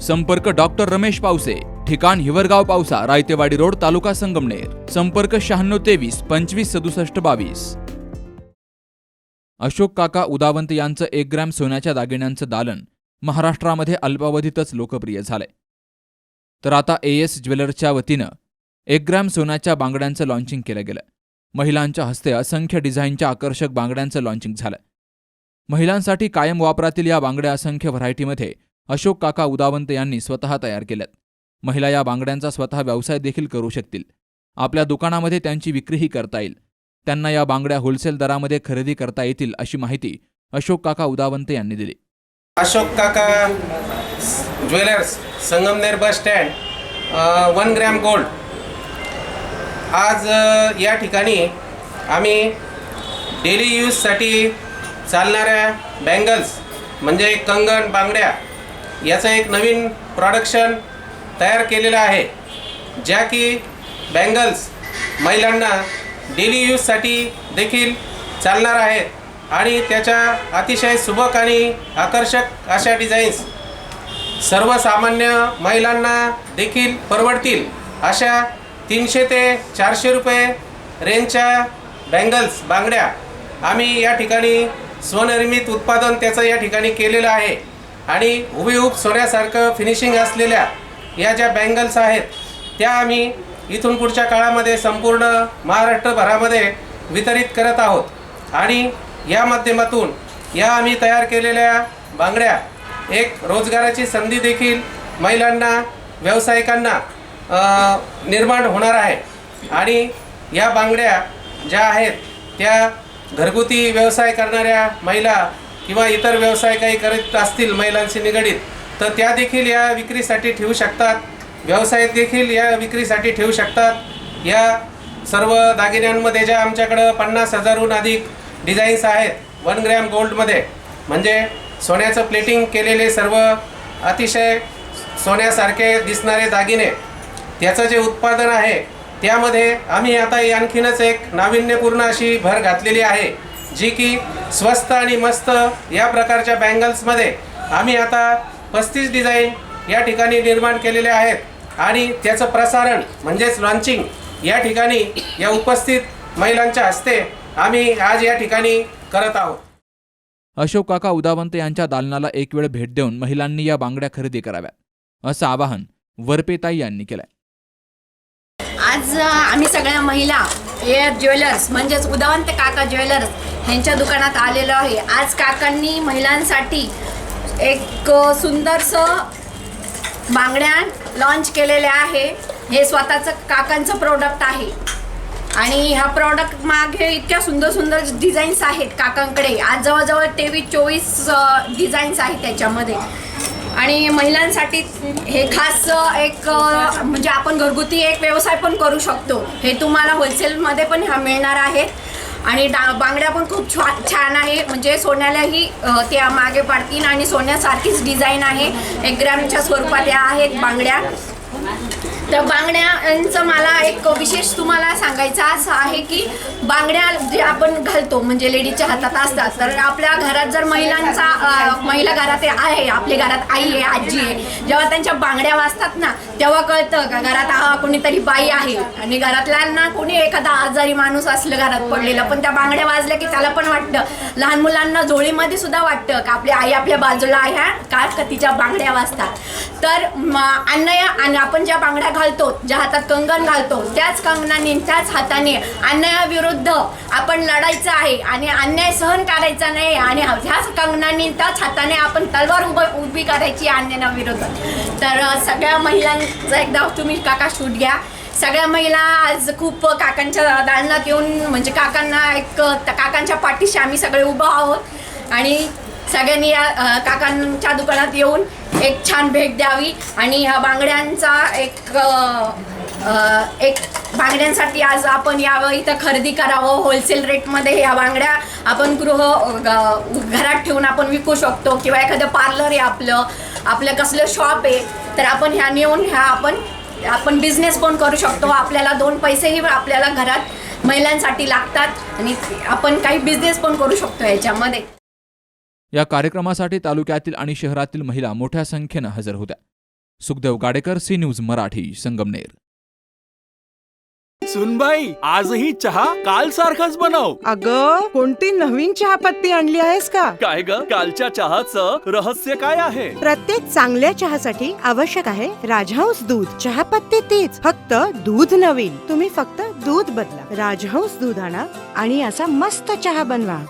संपर्क डॉक्टर रमेश पावसे ठिकाण हिवरगाव पावसा रायतेवाडी रोड तालुका संगमनेर. संपर्क शहाण्णव तेवीस पंचवीस सदुसष्ट बावीस. अशोक काका उदावंत यांचं एक ग्रॅम सोन्याच्या दागिन्यांचं दालन महाराष्ट्रामध्ये अल्पावधीतच लोकप्रिय झालंय. तर आता ए एस ज्वेलर्सच्या वतीनं एक ग्रॅम सोन्याच्या बांगड्यांचं लॉन्चिंग केलं गेलं. महिलांच्या हस्ते असंख्य डिझाईनच्या आकर्षक बांगड्यांचं लॉन्चिंग झालं. महिलांसाठी कायम वापरातील या बांगड्या असंख्य व्हरायटीमध्ये अशोक काका उदावंत यांनी स्वतः तयार केल्यात. महिला या बांगड्यांचा स्वतः व्यवसाय देखील करू शकतील. आपल्या दुकानामध्ये त्यांची विक्रीही करता येईल. त्यांना या बांगड्या होलसेल दरामध्ये खरेदी करता येतील अशी माहिती अशोक काका उदावंत यांनी दिली. अशोक काका jewellers Sangamner bus stand one gram gold. आज या ठिकाणी आम्ही डेली यूजसाठी चालणाऱ्या बँगल्स म्हणजे कंगण बांगड्या याचं एक नवीन प्रॉडक्शन तयार केलेलं आहे ज्या की बँगल्स महिलांना डेली यूजसाठी देखील चालणार आहेत. आणि त्याच्या अतिशय सुबक आणि आकर्षक अशा डिझाईन्स सर्वसामान्य महिलांना देखील परवडतील अशा तीनशे ते चारशे रुपये रेंजच्या बँगल्स बांगड्या आम्ही या ठिकाणी स्वनिर्मित उत्पादन त्याचं या ठिकाणी केलेलं आहे. आणि हुबेहूब सोन्यासारखं फिनिशिंग असलेल्या या ज्या बँगल्स आहेत त्या आम्ही इथून पुढच्या काळामध्ये संपूर्ण महाराष्ट्रभरामध्ये वितरित करत आहोत. आणि या माध्यमातून या आम्ही तयार केलेल्या बांगड्या एक रोजगाराची संधी देखील महिलांना व्यावसायिकांना निर्माण होणार आहे. आणि या बांगड्या ज्या आहेत त्या घरगुती व्यवसाय करणाऱ्या महिला किंवा इतर व्यवसाय काही करीत असतील महिलांशी निगडीत तर त्या देखील या विक्रीसाठी ठेवू शकतात. व्यवसाय देखील या विक्रीसाठी ठेवू शकतात. या सर्व दागिन्यांमध्ये ज्या आमच्याकडं पन्नास हजारहून अधिक डिझाईन्स आहेत वन ग्रॅम गोल्डमध्ये म्हणजे सोन्याचं प्लेटिंग केलेले सर्व अतिशय सोन्यासारखे दिसणारे दागिने त्याचं जे उत्पादन आहे त्यामध्ये आम्ही आता आणखीनच एक नाविन्यपूर्ण अशी भर घातलेली आहे. जी की स्वस्त आणि मस्त या प्रकारच्या बँगल्समध्ये आम्ही आता पस्तीस डिझाईन या ठिकाणी निर्माण केलेले आहेत. आणि त्याचं प्रसारण म्हणजेच लॉन्चिंग या ठिकाणी या उपस्थित महिलांच्या हस्ते आम्ही आज या ठिकाणी करत आहोत. अशोक काका उदावंत यांच्या दालनाला एक वेळ भेट देऊन महिलांनी या बांगड्या खरेदी कराव्यात असं आवाहन वरपेताई यांनी केलंय. आज आम्ही सगळ्या महिला एअर ज्वेलर्स म्हणजेच उदावंत काका ज्वेलर्स ह्यांच्या दुकानात आलेलो आहे. आज काकांनी महिलांसाठी एक सुंदरसं बांगड्या लॉन्च केलेल्या आहे. हे स्वतःचं काकांचं प्रोडक्ट आहे. आणि ह्या प्रॉडक्ट मागे इतक्या सुंदर सुंदर डिझाईन्स आहेत काकांकडे. आज जवळजवळ तेवीस चोवीस डिझाईन्स आहेत त्याच्यामध्ये. आणि महिलांसाठी हे खास एक म्हणजे आपण घरगुती एक व्यवसाय पण करू शकतो. हे तुम्हाला होलसेलमध्ये पण ह्या मिळणार आहेत. आणि डा बांगड्या पण खूप छा छान आहे. म्हणजे सोन्यालाही त्या मागे पाडतील आणि सोन्यासारखीच डिझाईन आहे. एक ग्रॅमच्या स्वरूपात या आहेत बांगड्या. तर बांगड्यांचं मला एक विशेष तुम्हाला सांगायचं असं आहे की बांगड्या जे आपण घालतो म्हणजे लेडीजच्या हातात असतात तर आपल्या घरात जर महिलांचा महिला घरात आहे आपल्या घरात आई आहे आजी आहे जेव्हा त्यांच्या बांगड्या वाजतात ना तेव्हा कळतं का घरात कोणीतरी बाई आहे. आणि घरातल्यांना कोणी एखादा आजारी माणूस असलं घरात पडलेलं पण त्या बांगड्या वाजल्या की त्याला पण वाटतं. लहान मुलांना जोळीमध्ये सुद्धा वाटतं का आपली आई आपल्या बाजूला आहे का? तिच्या बांगड्या वाजतात. तर म, आणि आपण ज्या बांगड्या घालतो ज्या हातात कंगण घालतो त्याच कंगणाने त्याच हाताने अन्यायाविरुद्ध आपण लढायचं आहे आणि अन्याय सहन करायचा नाही आणि ह्याच कंगणाने त्याच हाताने आपण तलवार उभ उभी करायची अन्यायाविरुद्ध. तर सगळ्या महिलांचा एकदा तुम्ही काका शूट घ्या. सगळ्या महिला आज खूप काकांच्या दालनात येऊन म्हणजे काकांना एक काकांच्या पाठीशी आम्ही सगळे उभं आहोत. आणि सगळ्यांनी या काकांच्या दुकानात येऊन एक छान भेट द्यावी आणि ह्या बांगड्यांचा एक एक बांगड्यांसाठी आज आपण यावं इथं खरेदी करावं होलसेल रेटमध्ये ह्या बांगड्या आपण गृह घरात ठेवून आपण विकू शकतो किंवा एखादं पार्लर आहे आपलं आपलं कसलं शॉप आहे तर आपण ह्या नेऊन ह्या आपण आपण बिझनेस पण करू शकतो. आपल्याला दोन पैसेही आपल्याला घरात महिलांसाठी लागतात आणि आपण काही बिझनेस पण करू शकतो ह्याच्यामध्ये या कार्यक्रमासाठी तालुक्यातील आणि शहरातील महिला मोठ्या संख्येनं हजर होत्या. Sukhdev Gadekar C news Marathi Sangamner. सुनबाई आजही चहा काल सारखाच बनव. अग कोणती नवीन चहापत्ती आणली आहेस का? काय ग कालच्या चहाचं रहस्य काय आहे? प्रत्येक चांगल्या चहासाठी आवश्यक आहे राजहंस दूध. चहापत्ती तीच फक्त दूध नवीन. तुम्ही फक्त दूध बदला. राजहंस दूध आणा आणि असा मस्त चहा बनवा.